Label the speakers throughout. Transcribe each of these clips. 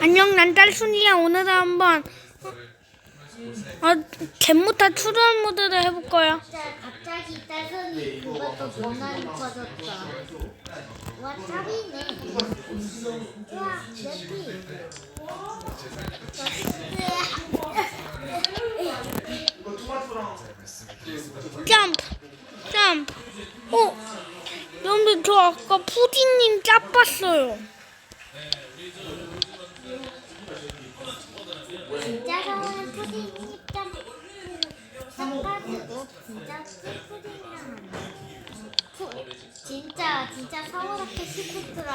Speaker 1: 안녕 난 딸순이야 오늘은 한번 어, 갯모타 추루한 모드를 해볼 거야
Speaker 2: 진짜 갑자기 딸선이 그것도 변화를 퍼졌다. 와 짭이네. 와 내피.
Speaker 1: 점프 점프 어 여러분들 저 아까 푸디님 짭 봤어요
Speaker 2: 진짜 좋아하는 푸딩 입장. 섞어주고 진짜 푸딩이랑 푸 진짜 진짜 서울학교 시프트라.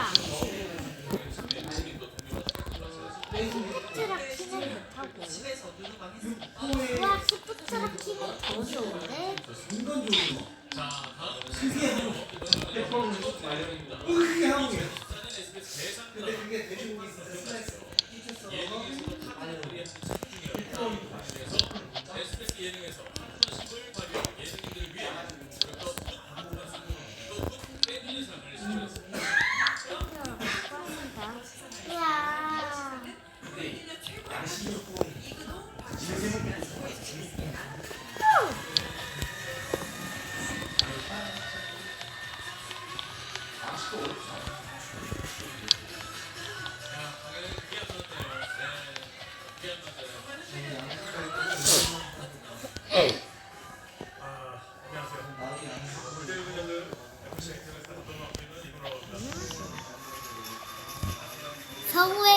Speaker 2: 시프트라 키는 못하고. 와 시프트라 키는 더 좋은데? 이야.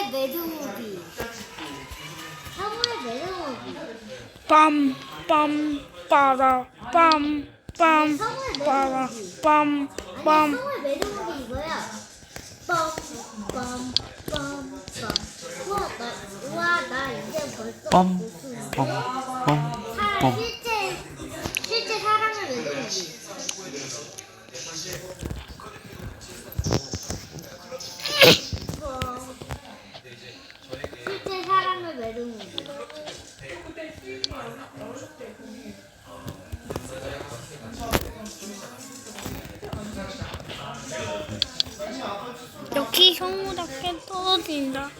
Speaker 2: 서구의 매드무비. 서구의 매드무비.
Speaker 1: 빰빰 빠라 빰 빰 빠라
Speaker 2: 아니
Speaker 1: 빰빰
Speaker 2: 서구의 매드무비 이거야. 빰 빰 빰 빰. 우와 나 우와 나 이제 벌써
Speaker 3: 빰, 빰, 빰,
Speaker 2: 사
Speaker 3: 빰.
Speaker 2: 실
Speaker 1: 역시 성우답게 떨어진다